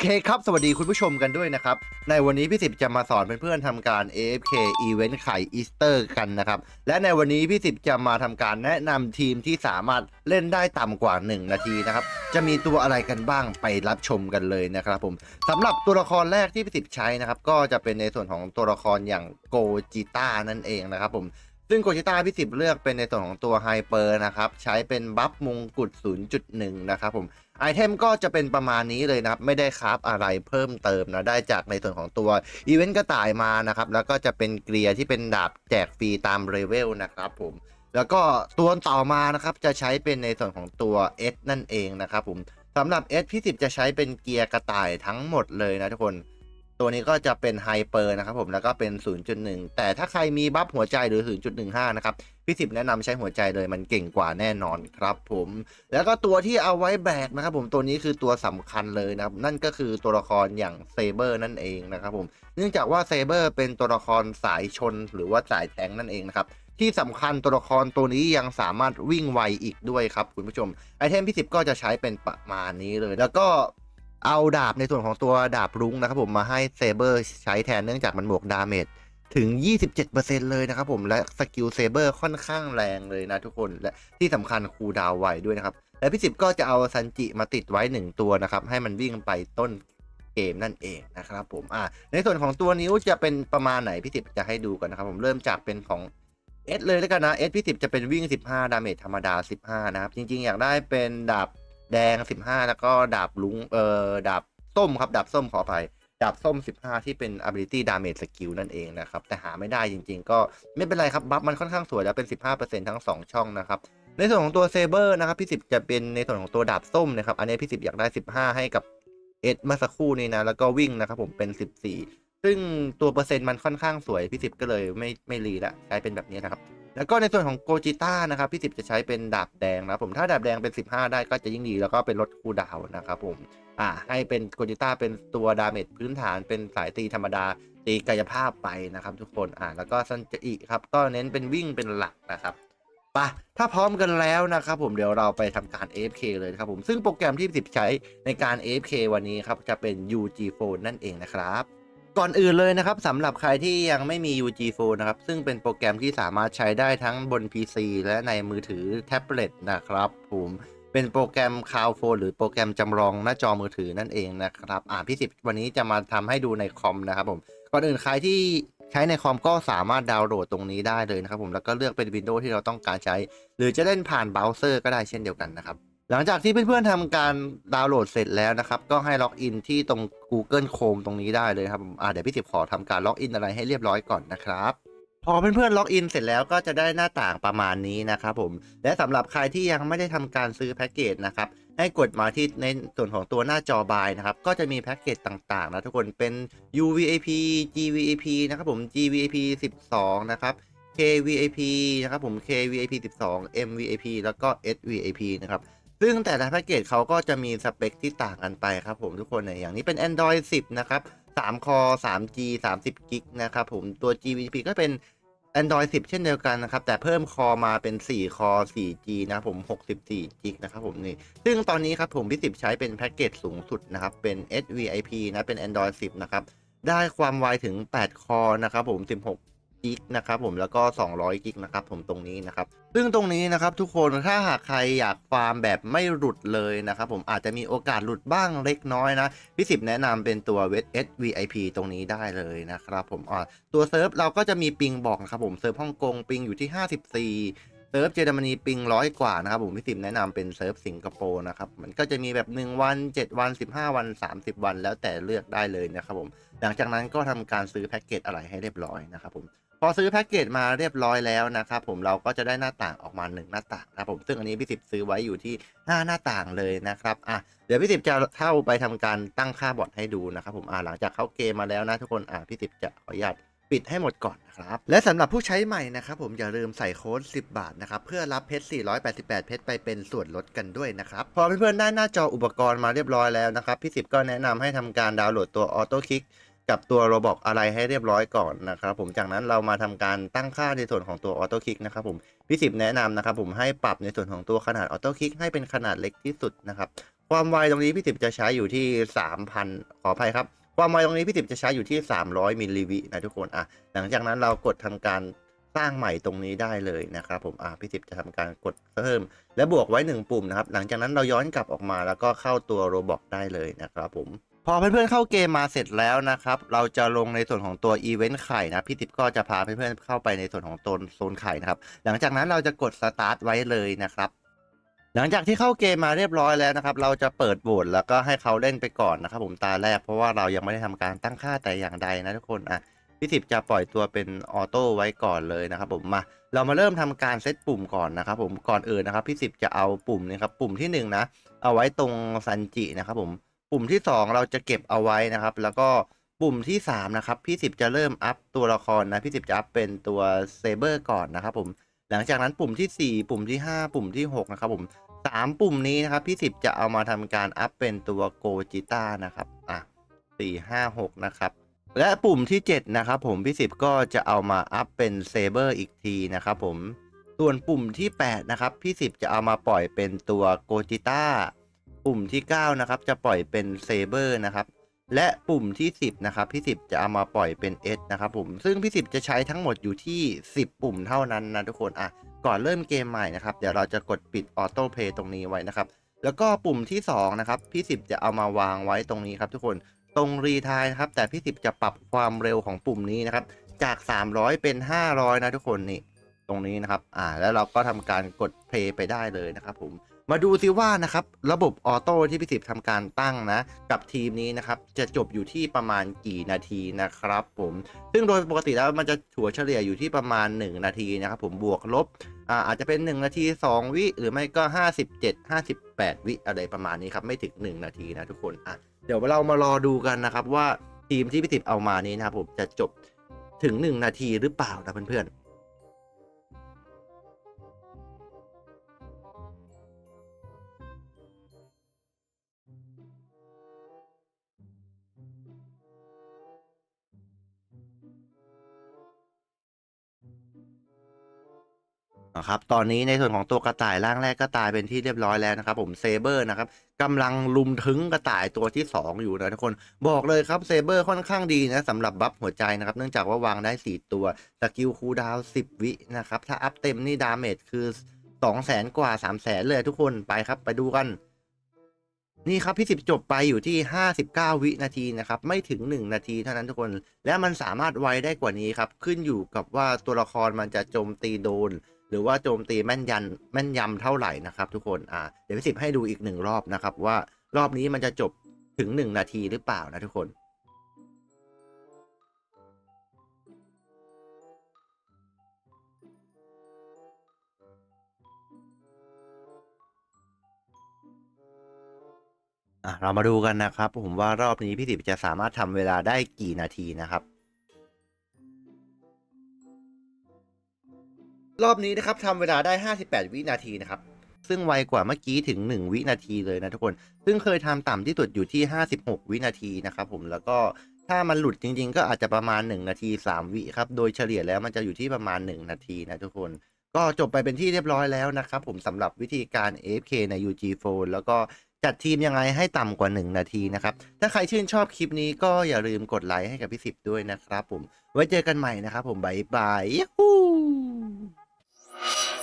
เคครับ สวัสดีคุณผู้ชมกันด้วยนะครับ ในวันนี้พี่สิบจะมาสอนเพื่อนๆทำการ AFK Event ไข่อีสเตอร์กันนะครับ และในวันนี้พี่สิบจะมาทำการแนะนำทีมที่สามารถเล่นได้ต่ำกว่า 1 นาทีนะครับ จะมีตัวอะไรกันบ้างไปรับชมกันเลยนะครับผมสำหรับตัวละครแรกที่พี่สิบใช้นะครับ ก็จะเป็นในส่วนของตัวละครอย่างโกจิต้านั่นเองนะครับผม ซึ่งโกจิต้าพี่สิบเลือกเป็นในส่วนของตัวไฮเปอร์นะครับ ใช้เป็นบัฟมงกุฎ0.1 นะครับผม ไอเทมก็จะเป็นประมาณนี้เลยนะครับ ไม่ได้คราฟอะไรเพิ่มเติมนะ ได้จากในส่วนของตัวอีเวนต์กระต่ายมานะครับ แล้วก็จะเป็นเกลียร์ที่เป็นดาบแจกฟรีตามเลเวลนะครับผมแล้วก็ตัวต่อมานะครับจะใช้เป็นในส่วนของตัว S นั่นเองนะครับผมสำหรับ S พี่สิบจะใช้เป็นเกียร์กระต่ายทั้งหมดเลยนะทุกคน ตัวนี้ก็จะเป็นไฮเปอร์นะครับผมแล้วก็เป็น 0.1 แต่ถ้าใครมีบัฟหัวใจหรือ 0.15 นะครับพี่สิบแนะนำใช้หัวใจเลยมันเก่งกว่าแน่นอนครับผมแล้วก็ตัวที่เอาไว้แบกนะครับผมตัวนี้คือตัวสำคัญเลยนะครับนั่นก็คือตัวละครอย่างเซเบอร์นั่นเองนะครับผมเนื่องจากว่าเซเบอร์เป็นตัวละครสายชนหรือว่าสายแทงนั่นเองนะครับที่สำคัญตัวละครตัวนี้ยังสามารถวิ่งไวอีกด้วยครับคุณผู้ชมไอเทมพี่สิบก็จะใช้เป็นประมาณนี้เลย แล้วก็ เอาดาบในส่วนของตัวดาบรุ้งนะครับผมมาให้เซเบอร์ใช้แทนเนื่องจากมันบวกดาเมจถึง 27%เลยนะครับผมและสกิลเซเบอร์ค่อนข้างแรงเลยนะทุกคนและที่สำคัญคูดาวไวด้วยนะครับ และพี่สิบก็จะเอาซันจิมาติดไว้ 1 ตัวนะครับ ให้มันวิ่งไปต้นเกมนั่นเองนะครับผมอ่าในส่วนของตัวนิ้วจะเป็นประมาณไหนพี่สิบจะให้ดูกันนะครับผมเริ่มจากเป็นของ S เลยแล้วกันนะ S พี่สิบจะเป็นวิ่ง 15 ดาเมจธรรมดา 15 นะครับ จริงๆ อยากได้เป็นดาบ แดง 15 แล้วก็ดาบลุงเอ่อดาบส้มครับ ดาบส้มขออภัยดาบส้ม 15 ที่เป็น ability damage skill นั่นเองนะครับ แต่หาไม่ได้จริงๆ ก็ไม่เป็นไรครับ บัฟมันค่อนข้างสวยแล้วเป็น 15%ทั้ง 2 ช่องนะครับ ในส่วนของตัวเซเบอร์นะครับพี่สิบจะเป็นในส่วนของตัวดาบส้มนะครับ อันนี้พี่สิบอยากได้ 15 ให้กับเอ็ดเมื่อสักครู่นี้นะ แล้วก็วิ่งนะครับผมเป็น 14 ซึ่งตัวเปอร์เซ็นต์มันค่อนข้างสวยพี่สิบก็เลยไม่ไม่รีละใช้เป็นแบบนี้นะครับ แล้วก็ในส่วนของโกจิต้านะครับพี่สิบจะใช้เป็นดาบแดงนะครับผมถ้าดาบแดงเป็น 15 ได้ก็จะยิ่งดีแล้วก็เป็นลดคูดาวนะครับผมอ่าให้เป็นโกจิต้าเป็นตัวดาเมจพื้นฐานเป็นสายตีธรรมดาตีกายภาพไปนะครับทุกคนอ่าแล้วก็ซันจะอิครับก็เน้นเป็นวิ่งเป็นหลักนะครับปะถ้าพร้อมกันแล้วนะครับผมเดี๋ยวเราไปทำการ AFK เลยครับผมซึ่งโปรแกรมที่สิบใช้ในการ AFK วันนี้ครับจะเป็น UG Phone นั่นเองนะครับ ก่อนอื่นเลยนะครับสำหรับใครที่ยังไม่มี UG Phone นะครับ ซึ่งเป็นโปรแกรมที่สามารถใช้ได้ทั้งบน PC และในมือถือแท็บเล็ตนะครับผมเป็นโปรแกรม Cloud Phone หรือโปรแกรมจำลองหน้าจอมือถือนั่นเองนะครับ อ่าพี่สิบวันนี้จะมาทำให้ดูในคอมนะครับผมก่อนอื่นใครที่ใช้ในคอมก็สามารถดาวน์โหลดตรงนี้ได้เลยนะครับผมแล้วก็เลือกเป็นวินโดว์ที่เราต้องการใช้ หรือจะเล่นผ่านเบราว์เซอร์ก็ได้เช่นเดียวกันนะครับ หลังจากที่เพื่อนๆทำการดาวน์โหลดเสร็จแล้วนะครับ ก็ให้ล็อกอินที่ตรง Google Chrome ตรงนี้ได้เลยครับผมอ่าเดี๋ยวพี่สิบขอทำการล็อกอินอะไรให้เรียบร้อยก่อนนะครับพอเพื่อนๆล็อกอินเสร็จแล้วก็จะได้หน้าต่างประมาณนี้นะครับผมและสำหรับใครที่ยังไม่ได้ทำการซื้อแพ็กเกจนะครับให้กดมาที่ในส่วนของตัวหน้าจอบายนะครับก็จะมีแพ็กเกจต่างๆนะทุกคนเป็น UVAP GVAP นะครับผม GVAP 12 นะครับ KVAP นะครับผม KVAP 12 MVAP แล้วก็ SVAP นะครับ ซึ่งแต่ละแพ็กเกจเขาก็จะมีสเปคที่ต่างกันไปครับผมทุกคนเนี่ยอย่างนี้เป็น Android 10 นะครับ 3 คอ 3G 30กิกนะครับผมตัว GVP ก็เป็น Android 10 เช่นเดียวกันนะครับ แต่เพิ่มคอมาเป็น 4 คอ 4G นะครับผม 64กิกนะครับผมนี่ ซึ่งตอนนี้ครับผมพี่สิบใช้เป็นแพ็กเกจสูงสุดนะครับ เป็น SVIP นะ เป็น Android 10 นะครับ ได้ความไวถึง 8 คอนะครับผม 16 กิกนะครับผมแล้วก็ 200 กิกนะครับผมตรงนี้นะครับ ซึ่งตรงนี้นะครับทุกคนถ้าหากใครอยากฟาร์มแบบไม่หลุดเลยนะครับผมอาจจะมีโอกาสหลุดบ้างเล็กน้อยนะพี่สิบแนะนำเป็นตัวเวท SVIP ตรงนี้ได้เลยนะครับผมอ่าตัวเซิร์ฟเราก็จะมีปิงบอกนะครับผมเซิร์ฟฮ่องกงปิงอยู่ที่ 54เซิร์ฟเยอรมนีปิงร้อยกว่านะครับผมพี่สิบแนะนำเป็นเซิร์ฟสิงคโปร์นะครับมันก็จะมีแบบ 1 วัน 7 วัน 15 วัน 30 วัน แล้วแต่เลือกได้เลยนะครับผมหลังจากนั้นก็ทำการซื้อแพ็กเกจอะไรให้เรียบร้อยนะครับผม พอซื้อแพ็กเกจมาเรียบร้อยแล้วนะครับผมเราก็จะได้หน้าต่างออกมาหนึ่งหน้าต่างนะครับผมซึ่งอันนี้พี่สิบซื้อไว้อยู่ที่5หน้าต่างเลยนะครับอะเดี๋ยวพี่สิบจะเข้าไปทำการตั้งค่าบอทให้ดูนะครับผมอะหลังจากเข้าเกมมาแล้วนะทุกคนอะพี่สิบจะขออนุญาตปิดให้หมดก่อนนะครับและสำหรับผู้ใช้ใหม่นะครับผมอย่าลืมใส่โค้ด 10 บาทนะครับเพื่อรับเพชร 488 เพชรไปเป็นส่วนลดกันด้วยนะครับพอเพื่อนๆได้หน้าจออุปกรณ์มาเรียบร้อยแล้วนะครับพี่สิบก็แนะนำให้ทำการดาวน์โหลดตัวออโต้คลิก กับตัวโรบอกอะไรให้เรียบร้อยก่อนนะครับ ผมจากนั้นเรามาทำการตั้งค่าในส่วนของตัวออโต้คลิกนะครับผมพี่สิบแนะนำนะครับผมให้ปรับในส่วนของตัวขนาดออโต้คลิกให้เป็นขนาดเล็กที่สุดนะครับความไวตรงนี้พี่สิบจะใช้อยู่ที่ 3,000 ขออภัยครับ ความไวตรงนี้พี่สิบจะใช้อยู่ที่ 300มิลลิวินะทุกคนอะหลังจากนั้นเรากดทำการสร้างใหม่ตรงนี้ได้เลยนะครับผมอะพี่สิบจะทำการกดเพิ่ม และบวกไว้ 1 ปุ่มนะครับหลังจากนั้นเราย้อนกลับออกมาแล้วก็เข้าตัวโรบอกได้เลยนะครับผม พอเพื่อนๆเข้าเกมมาเสร็จแล้วนะครับ เราจะลงในส่วนของตัวอีเวนต์ไข่นะพี่ติ๊บก็จะพาเพื่อนๆเข้าไปในส่วนของโซนโซนไข่นะครับ หลังจากนั้นเราจะกดสตาร์ทไว้เลยนะครับ หลังจากที่เข้าเกมมาเรียบร้อยแล้วนะครับ เราจะเปิดโหวตแล้วก็ให้เขาเล่นไปก่อนนะครับ ผมตาแรกเพราะว่าเรายังไม่ได้ทำการตั้งค่าแต่อย่างใดนะทุกคนอะพี่สิบจะปล่อยตัวเป็นออโต้ไว้ก่อนเลยนะครับ ผมมา เรามาเริ่มทำการเซตปุ่มก่อนนะครับ ผมก่อนอื่นนะครับพี่สิบจะเอาปุ่มนี้ครับปุ่มที่หนึ่งนะเอาไว้ตรงซันจินะครับผม ปุ่มที่สองเราจะเก็บเอาไว้นะครับ แล้วก็ปุ่มที่สามนะครับ พี่สิบจะเริ่มอัพตัวละครนะ พี่สิบจะอัพเป็นตัวเซเบอร์ก่อนนะครับผมหลังจากนั้นปุ่มที่สี่ปุ่มที่ห้าปุ่มที่หกนะครับผมสามปุ่มนี้นะครับ พี่สิบจะเอามาทำการอัพเป็นตัวโกจิต้านะครับอะสี่ห้าหกนะครับและปุ่มที่ 7 นะครับผมพี่สิบก็จะเอามาอัพเป็นเซเบอร์อีกทีนะครับผมส่วนปุ่มที่ 8 นะครับ พี่สิบจะเอามาปล่อยเป็นตัวโกจิต้า ปุ่มที่ 9 นะครับ จะปล่อยเป็นเซเบอร์นะครับ และปุ่มที่ 10 นะครับ พี่สิบจะเอามาปล่อยเป็น S นะครับผม ซึ่งพี่สิบจะใช้ทั้งหมดอยู่ที่ 10 ปุ่มเท่านั้นนะทุกคน อะ ก่อนเริ่มเกมใหม่นะครับ เดี๋ยวเราจะกดปิดออโต้เพย์ตรงนี้ไว้นะครับ แล้วก็ปุ่มที่ 2 นะครับ พี่สิบจะเอามาวางไว้ตรงนี้ครับทุกคน ตรงรีทายนะครับ แต่พี่สิบจะปรับความเร็วของปุ่มนี้นะครับ จาก 300 เป็น 500 นะทุกคนนี่ ตรงนี้นะครับ อ่า แล้วเราก็ทำการกดเพลย์ไปได้เลยนะครับผม มาดูซิว่านะครับระบบออโต้ที่พี่สิบทำการตั้งนะ กับทีมนี้นะครับ จะจบอยู่ที่ประมาณกี่นาทีนะครับผม ซึ่งโดยปกติแล้วมันจะถัวเฉลี่ยอยู่ที่ประมาณ 1 นาทีนะครับผมบวกลบอาอาจจะเป็น 1 นาที 2 วิ หรือไม่ก็ 57 58 วิอะไรประมาณนี้ครับ ไม่ถึง 1 นาทีนะทุกคนอะเดี๋ยวเรามารอดูกันนะครับว่าทีมที่พี่ติบเอามานี้นะครับผมจะจบถึง 1 นาทีหรือเปล่านะเพื่อนๆ นะครับตอนนี้ในส่วนของตัวกระต่ายร่างแรกก็ตายเป็นที่เรียบร้อยแล้วนะครับ ผมเซเบอร์นะครับกำลังลุมถึงกระต่ายตัวที่ 2 อยู่นะทุกคนบอกเลยครับเซเบอร์ค่อนข้างดีนะสำหรับบัฟหัวใจนะครับ เนื่องจากว่าวางได้ 4 ตัวสกิลคูดาว10 วินะครับ ถ้าอัพเต็มนี่ดาเมจคือ 2 0 0แสนกว่า 3 0 0แสนเลยทุกคนไปครับไปดูกัน นี่ครับพี่สิบจบไปอยู่ที่ 59 วินาทีนะครับ ไม่ถึง 1 นาทีเท่านั้นทุกคน และมันสามารถไวได้กว่านี้ครับขึ้นอยู่กับว่าตัวละครมันจะโจมตีโดน รือว่าโจมตีแม่นยันแม่นยำเท่าไหร่นะครับ ทุกคนอ่าเดี๋ยวพี่สิบให้ดูอีกหนึ่งรอบนะครับว่ารอบนี้มันจะจบถึง1นาทีหรือเปล่านะทุกคนอะเรามาดูกันนะครับ ผมว่ารอบนี้พี่สิบจะสามารถทำเวลาได้กี่นาทีนะครับ รอบนี้นะครับทำเวลาได้ 58 วินาทีนะครับ ซึ่งไวกว่าเมื่อกี้ถึง 1 วินาทีเลยนะทุกคน ซึ่งเคยทำต่ำที่สุดอยู่ที่ 56 วินาทีนะครับผมแล้วก็ถ้ามันหลุดจริง ๆ ก็อาจจะประมาณ 1 นาที 3 วิครับ โดยเฉลี่ยแล้วมันจะอยู่ที่ประมาณ 1 นาทีนะทุกคน ก็จบไปเป็นที่เรียบร้อยแล้วนะครับผมสำหรับวิธีการ AFK ใน UG Phone แล้วก็จัดทีมยังไงให้ต่ำกว่า 1 นาทีนะครับ ถ้าใครชื่นชอบคลิปนี้ก็อย่าลืมกดไลค์ให้กับพี่สิบด้วยนะครับผม ไว้เจอกันใหม่นะครับผม บ๊ายบายยู you